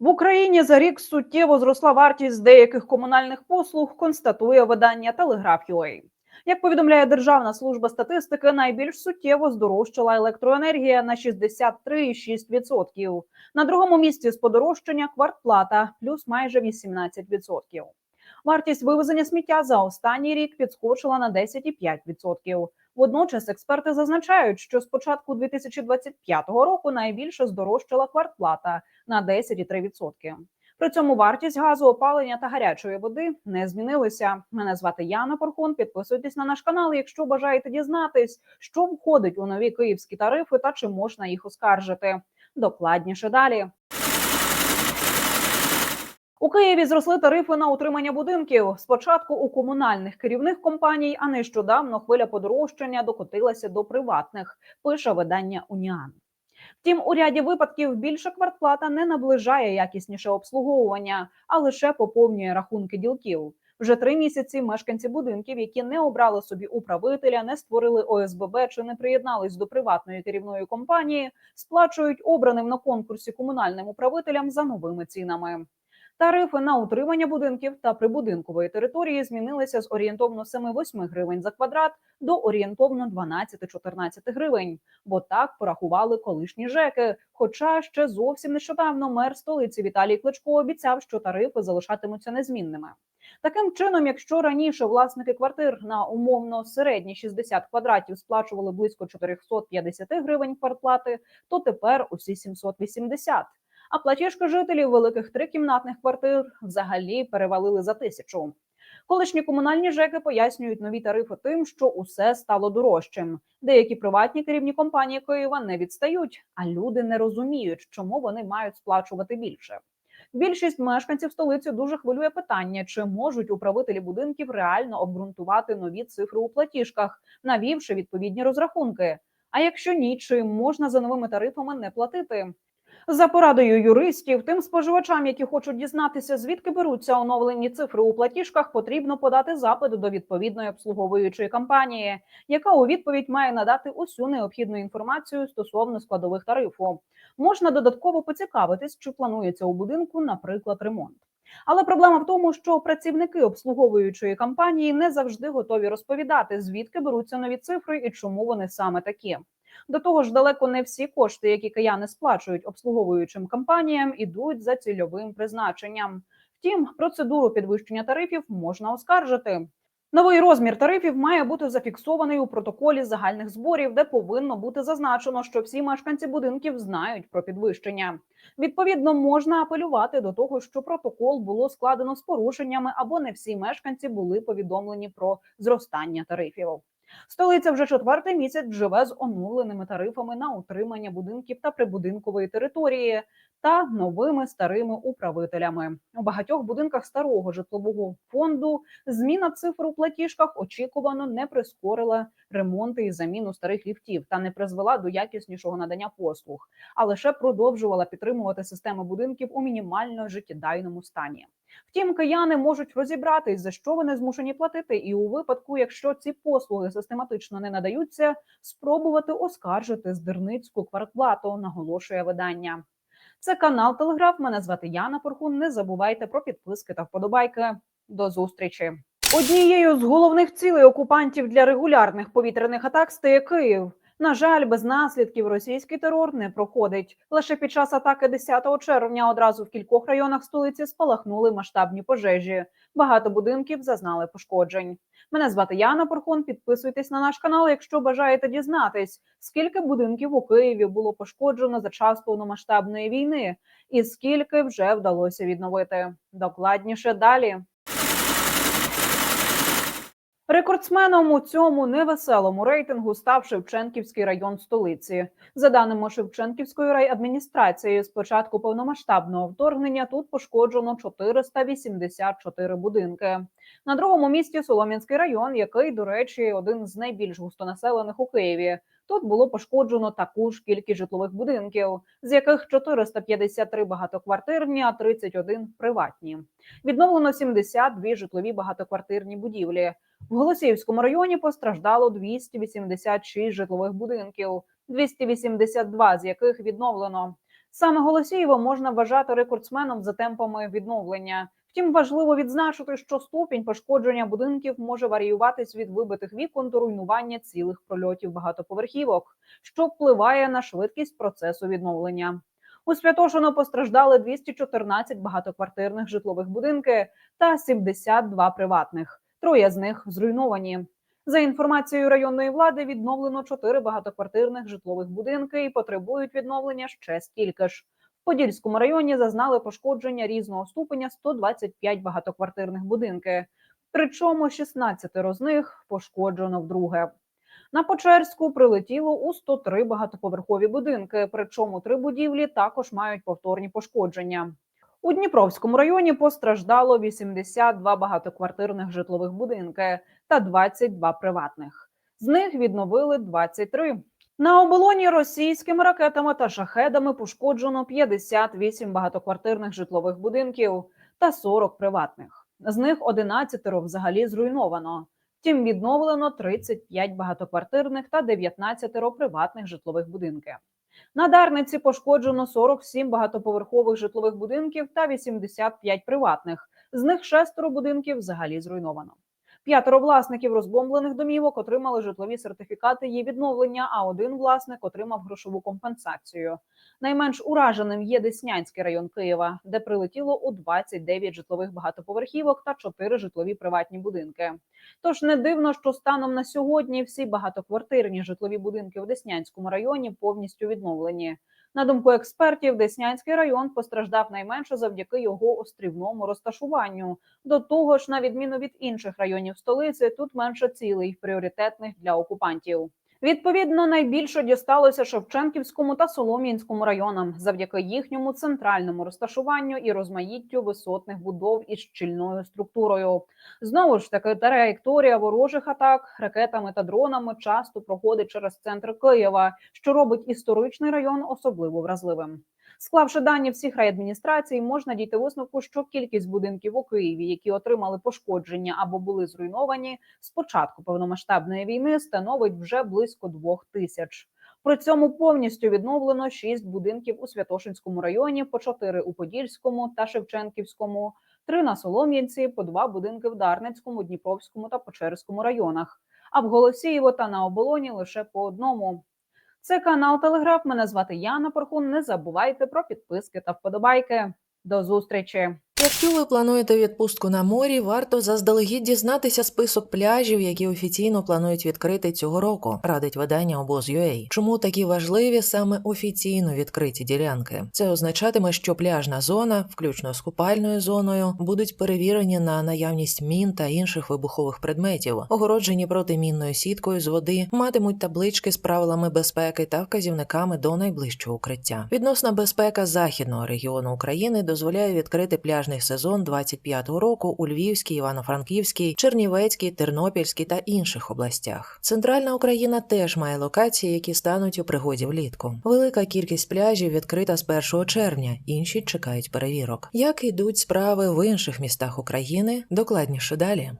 В Україні за рік суттєво зросла вартість деяких комунальних послуг, констатує видання Телеграф.UA. Як повідомляє Державна служба статистики, найбільш суттєво здорожчала електроенергія на 63,6%. На другому місці з подорожчання квартплата плюс майже 18%. Вартість вивезення сміття за останній рік підскочила на 10,5%. Водночас експерти зазначають, що з початку 2025 року найбільше здорожчала квартплата на 10,3%. При цьому вартість газу, опалення та гарячої води не змінилися. Мене звати Яна Порхун. Підписуйтесь на наш канал, якщо бажаєте дізнатись, що входить у нові київські тарифи та чи можна їх оскаржити. Докладніше далі. У Києві зросли тарифи на утримання будинків. Спочатку у комунальних керівних компаній, а нещодавно хвиля подорожчання докотилася до приватних. Пише видання Уніан. Втім, у ряді випадків більша квартплата не наближає якісніше обслуговування, а лише поповнює рахунки ділків. Вже три місяці мешканці будинків, які не обрали собі управителя, не створили ОСББ чи не приєднались до приватної керівної компанії, сплачують обраним на конкурсі комунальним управителям за новими цінами. Тарифи на утримання будинків та прибудинкової території змінилися з орієнтовно 7-8 гривень за квадрат до орієнтовно 12-14 гривень, бо так порахували колишні ЖЕКи. Хоча ще зовсім нещодавно мер столиці Віталій Кличко обіцяв, що тарифи залишатимуться незмінними. Таким чином, якщо раніше власники квартир на умовно середні 60 квадратів сплачували близько 450 гривень квартплати, то тепер усі 780. А платіжки жителів великих трикімнатних квартир взагалі перевалили за тисячу. Колишні комунальні ЖЕКи пояснюють нові тарифи тим, що усе стало дорожчим. Деякі приватні керівні компанії Києва не відстають, а люди не розуміють, чому вони мають сплачувати більше. Більшість мешканців столиці дуже хвилює питання, чи можуть управителі будинків реально обґрунтувати нові цифри у платіжках, навівши відповідні розрахунки. А якщо ні, чи можна за новими тарифами не платити? За порадою юристів, тим споживачам, які хочуть дізнатися, звідки беруться оновлені цифри у платіжках, потрібно подати запит до відповідної обслуговуючої компанії, яка у відповідь має надати усю необхідну інформацію стосовно складових тарифу. Можна додатково поцікавитись, чи планується у будинку, наприклад, ремонт. Але проблема в тому, що працівники обслуговуючої компанії не завжди готові розповідати, звідки беруться нові цифри і чому вони саме такі. До того ж, далеко не всі кошти, які кияни сплачують обслуговуючим компаніям, ідуть за цільовим призначенням. Втім, процедуру підвищення тарифів можна оскаржити. Новий розмір тарифів має бути зафіксований у протоколі загальних зборів, де повинно бути зазначено, що всі мешканці будинків знають про підвищення. Відповідно, можна апелювати до того, що протокол було складено з порушеннями, або не всі мешканці були повідомлені про зростання тарифів. Столиця вже четвертий місяць живе з оновленими тарифами на утримання будинків та прибудинкової території та новими старими управителями. У багатьох будинках старого житлового фонду зміна цифр у платіжках очікувано не прискорила ремонти і заміну старих ліфтів та не призвела до якіснішого надання послуг, а лише продовжувала підтримувати системи будинків у мінімально життєдайному стані. Втім, кияни можуть розібратись, за що вони змушені платити, і у випадку, якщо ці послуги систематично не надаються, спробувати оскаржити здирницьку квартплату, наголошує видання. Це канал Телеграф. Мене звати Яна Порхун. Не забувайте про підписки та вподобайки. До зустрічі. Однією з головних цілей окупантів для регулярних повітряних атак стає Київ. На жаль, без наслідків російський терор не проходить. Лише під час атаки 10 червня одразу в кількох районах столиці спалахнули масштабні пожежі. Багато будинків зазнали пошкоджень. Мене звати Яна Порхон. Підписуйтесь на наш канал, якщо бажаєте дізнатись, скільки будинків у Києві було пошкоджено за час повномасштабної війни, і скільки вже вдалося відновити. Докладніше далі. Рекордсменом у цьому невеселому рейтингу став Шевченківський район столиці. За даними Шевченківської райадміністрації, з початку повномасштабного вторгнення тут пошкоджено 484 будинки. На другому місці Солом'янський район, який, до речі, один з найбільш густонаселених у Києві. Тут було пошкоджено таку ж кількість житлових будинків, з яких 453 багатоквартирні, а 31 приватні. Відновлено 72 житлові багатоквартирні будівлі. В Голосіївському районі постраждало 286 житлових будинків, 282 з яких відновлено. Саме Голосієво можна вважати рекордсменом за темпами відновлення. Втім, важливо відзначити, що ступінь пошкодження будинків може варіюватись від вибитих вікон до руйнування цілих прольотів багатоповерхівок, що впливає на швидкість процесу відновлення. У Святошино постраждали 214 багатоквартирних житлових будинки та 72 приватних. Троє з них зруйновані. За інформацією районної влади, відновлено 4 багатоквартирних житлових будинки і потребують відновлення ще стільки ж. Подільському районі зазнали пошкодження різного ступеня 125 багатоквартирних будинки. Причому 16 з них пошкоджено вдруге. На Почерську прилетіло у 103 багатоповерхові будинки. Причому три будівлі також мають повторні пошкодження. У Дніпровському районі постраждало 82 багатоквартирних житлових будинки та 22 приватних. З них відновили 23. На оболоні російськими ракетами та шахедами пошкоджено 58 багатоквартирних житлових будинків та 40 приватних. З них 11 взагалі зруйновано. Втім, відновлено 35 багатоквартирних та 19 приватних житлових будинків. На Дарниці пошкоджено 47 багатоповерхових житлових будинків та 85 приватних. З них шестеро будинків взагалі зруйновано. П'ятеро власників розбомблених домівок отримали житлові сертифікати її відновлення. А один власник отримав грошову компенсацію. Найменш ураженим є Деснянський район Києва, де прилетіло у 29 житлових багатоповерхівок та 4 житлові приватні будинки. Тож не дивно, що станом на сьогодні всі багатоквартирні житлові будинки в Деснянському районі повністю відновлені. На думку експертів, Деснянський район постраждав найменше завдяки його острівному розташуванню. До того ж, на відміну від інших районів столиці, тут менше цілей пріоритетних для окупантів. Відповідно, найбільше дісталося Шевченківському та Солом'янському районам завдяки їхньому центральному розташуванню і розмаїттю висотних будов із щільною структурою. Знову ж таки, траєкторія ворожих атак ракетами та дронами часто проходить через центр Києва, що робить історичний район особливо вразливим. Склавши дані всіх райадміністрацій, можна дійти висновку, що кількість будинків у Києві, які отримали пошкодження або були зруйновані з початку повномасштабної війни, становить вже близько двох тисяч. При цьому повністю відновлено шість будинків у Святошинському районі, по чотири у Подільському та Шевченківському, три на Солом'янці, по два будинки в Дарницькому, Дніпровському та Печерському районах. А в Голосіїво та на оболоні лише по одному. Це канал Телеграф. Мене звати Яна Порхун. Не забувайте про підписки та вподобайки. До зустрічі. Якщо ви плануєте відпустку на морі, варто заздалегідь дізнатися список пляжів, які офіційно планують відкрити цього року, радить видання обоз.ua. Чому такі важливі саме офіційно відкриті ділянки? Це означатиме, що пляжна зона, включно з купальною зоною, будуть перевірені на наявність мін та інших вибухових предметів, огороджені протимінною сіткою з води, матимуть таблички з правилами безпеки та вказівниками до найближчого укриття. Відносна безпека західного регіону України дозволяє відкрити пляжний сезон 25-го року у Львівській, Івано-Франківській, Чернівецькій, Тернопільській та інших областях. Центральна Україна теж має локації, які стануть у пригоді влітку. Велика кількість пляжів відкрита з 1 червня, інші чекають перевірок. Як йдуть справи в інших містах України? Докладніше далі.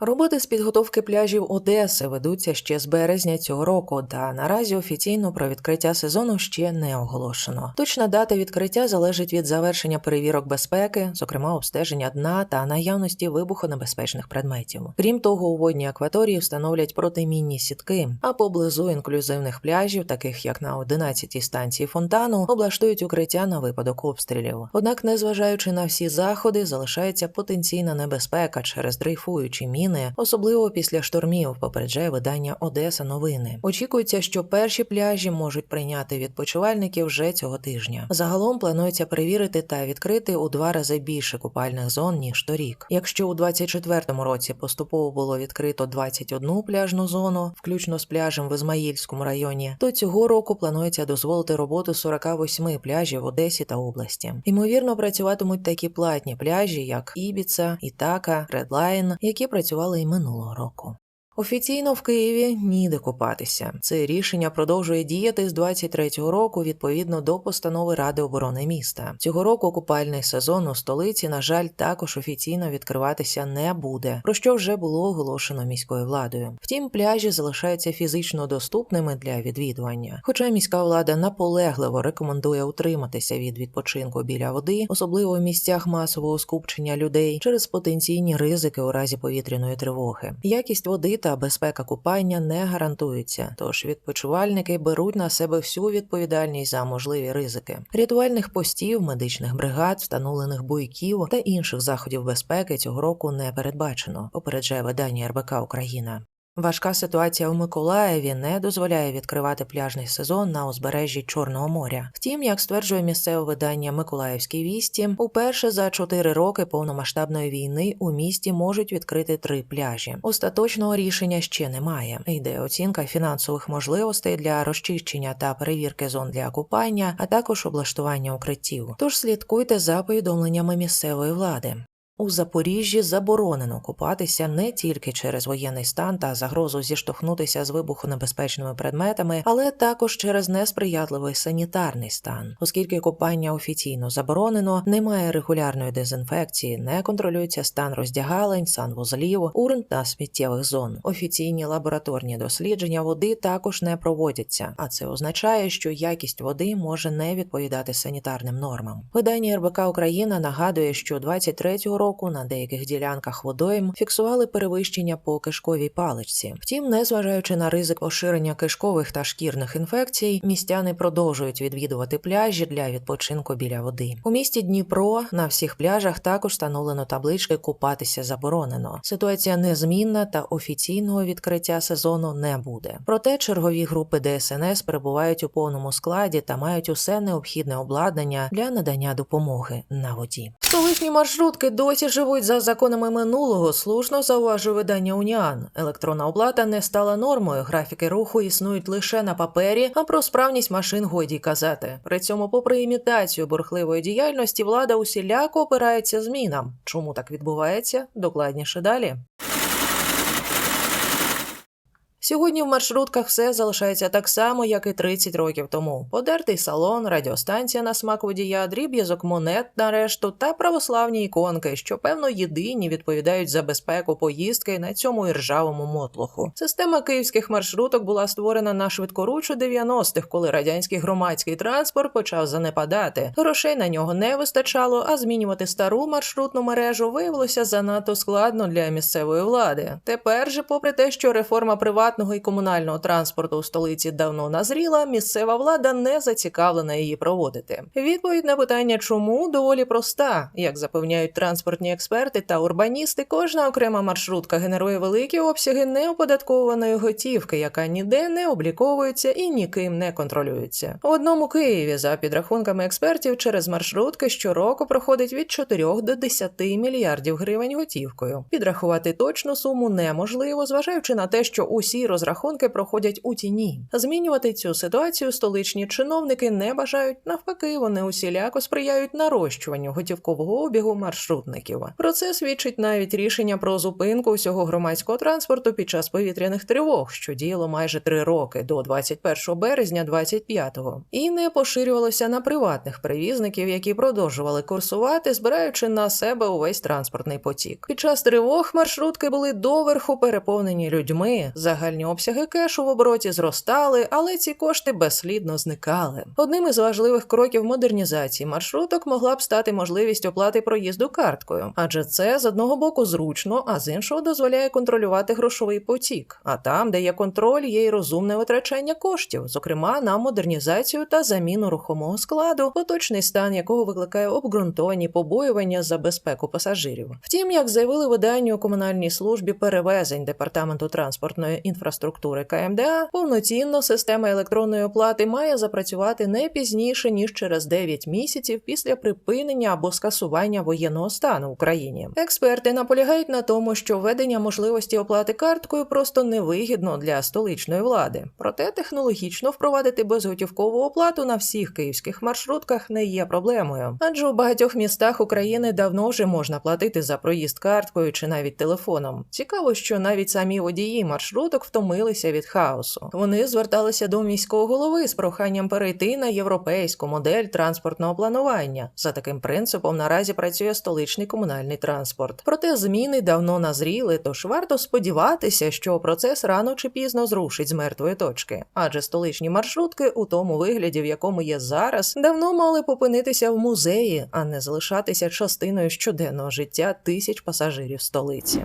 Роботи з підготовки пляжів Одеси ведуться ще з березня цього року, та наразі офіційно про відкриття сезону ще не оголошено. Точна дата відкриття залежить від завершення перевірок безпеки, зокрема обстеження дна та наявності вибухонебезпечних предметів. Крім того, у водній акваторії встановлять протимінні сітки, а поблизу інклюзивних пляжів, таких як на 11-й станції фонтану, облаштують укриття на випадок обстрілів. Однак, незважаючи на всі заходи, залишається потенційна небезпека через дрейфуючі міни зміни, особливо після штормів, попереджає видання Одеса новини. Очікується, що перші пляжі можуть прийняти відпочивальників вже цього тижня. Загалом планується перевірити та відкрити у два рази більше купальних зон ніж торік. Якщо у 24-му році поступово було відкрито 21 пляжну зону, включно з пляжем в Ізмаїльському районі, то цього року планується дозволити роботу 48 пляжів в Одесі та області. Ймовірно, працюватимуть такі платні пляжі, як Ібіца, Ітака, Редлайн, які працювали й минулого року. Офіційно в Києві ніде купатися. Це рішення продовжує діяти з 23-го року відповідно до постанови Ради оборони міста. Цього року купальний сезон у столиці, на жаль, також офіційно відкриватися не буде, про що вже було оголошено міською владою. Втім, пляжі залишаються фізично доступними для відвідування. Хоча міська влада наполегливо рекомендує утриматися від відпочинку біля води, особливо в місцях масового скупчення людей через потенційні ризики у разі повітряної тривоги. Якість води та безпека купання не гарантуються, тож відпочивальники беруть на себе всю відповідальність за можливі ризики. Рятувальних постів, медичних бригад, встановлених буйків та інших заходів безпеки цього року не передбачено. Попереджає видання РБК Україна. Важка ситуація у Миколаєві не дозволяє відкривати пляжний сезон на узбережжі Чорного моря. Втім, як стверджує місцеве видання Миколаївські вісті, уперше за чотири роки повномасштабної війни у місті можуть відкрити три пляжі. Остаточного рішення ще немає. Йде оцінка фінансових можливостей для розчищення та перевірки зон для купання, а також облаштування укриттів. Тож слідкуйте за повідомленнями місцевої влади. У Запоріжжі заборонено купатися не тільки через воєнний стан та загрозу зіштовхнутися з вибухонебезпечними предметами, але також через несприятливий санітарний стан, оскільки купання офіційно заборонено, немає регулярної дезінфекції, не контролюється стан роздягалень, санвузлів, урн та сміттєвих зон. Офіційні лабораторні дослідження води також не проводяться, а це означає, що якість води може не відповідати санітарним нормам. Видання РБК Україна нагадує, що 23-го року року на деяких ділянках водойм фіксували перевищення по кишковій паличці. Втім, незважаючи на ризик поширення кишкових та шкірних інфекцій, містяни продовжують відвідувати пляжі для відпочинку біля води. У місті Дніпро на всіх пляжах також встановлено таблички Купатися заборонено. Ситуація незмінна та офіційного відкриття сезону не буде. Проте чергові групи ДСНС перебувають у повному складі та мають усе необхідне обладнання для надання допомоги на воді. Столичні маршрутки досі живуть за законами минулого, слушно зауважує видання Уніан. Електронна оплата не стала нормою. Графіки руху існують лише на папері, а про справність машин годі казати. При цьому, попри імітацію бурхливої діяльності, влада усіляко опирається змінам. Чому так відбувається? Докладніше далі. Сьогодні в маршрутках все залишається так само, як і 30 років тому. Подертий салон, радіостанція на смак водія, дріб'язок монет на решту та православні іконки, що певно єдині відповідають за безпеку поїздки на цьому іржавому мотлоху. Система київських маршруток була створена на швидкоручу 90-х, коли радянський громадський транспорт почав занепадати. Грошей на нього не вистачало, а змінювати стару маршрутну мережу виявилося занадто складно для місцевої влади. Тепер же, попри те, що реформа приватного і комунального транспорту у столиці давно назріла, місцева влада не зацікавлена її проводити. Відповідь на питання, чому доволі проста. Як запевняють транспортні експерти та урбаністи, кожна окрема маршрутка генерує великі обсяги неоподаткованої готівки, яка ніде не обліковується і ніким не контролюється. У одному Києві, за підрахунками експертів, через маршрутки щороку проходить від 4 до 10 мільярдів гривень готівкою. Підрахувати точну суму неможливо, зважаючи на те, що усі розрахунки проходять у тіні. Змінювати цю ситуацію столичні чиновники не бажають. Навпаки, вони усіляко сприяють нарощуванню готівкового обігу маршрутників. Про це свідчить навіть рішення про зупинку усього громадського транспорту під час повітряних тривог, що діяло майже три роки до 21 березня 25-го. і не поширювалося на приватних перевізників, які продовжували курсувати, збираючи на себе увесь транспортний потік. Під час тривог маршрутки були доверху переповнені людьми. Загальні обсяги кешу в обороті зростали, але ці кошти безслідно зникали. Одним із важливих кроків модернізації маршруток могла б стати можливість оплати проїзду карткою, адже це з одного боку зручно, а з іншого дозволяє контролювати грошовий потік. А там, де є контроль, є й розумне витрачання коштів, зокрема на модернізацію та заміну рухомого складу, поточний стан якого викликає обґрунтовані побоювання за безпеку пасажирів. Втім, як заявили виданню у комунальній службі перевезень департаменту транспортної інфраструктури КМДА, повноцінно система електронної оплати має запрацювати не пізніше ніж через 9 місяців після припинення або скасування воєнного стану в Україні. Експерти наполягають на тому, що введення можливості оплати карткою просто невигідно для столичної влади. Проте технологічно впровадити безготівкову оплату на всіх київських маршрутках не є проблемою, адже у багатьох містах України давно вже можна платити за проїзд карткою чи навіть телефоном. Цікаво, що навіть самі водії маршруток втомилися від хаосу. Вони зверталися до міського голови з проханням перейти на європейську модель транспортного планування. За таким принципом наразі працює столичний комунальний транспорт. Проте зміни давно назріли, тож варто сподіватися, що процес рано чи пізно зрушить з мертвої точки, адже столичні маршрутки у тому вигляді, в якому є зараз, давно мали попинитися в музеї, а не залишатися частиною щоденного життя тисяч пасажирів столиці.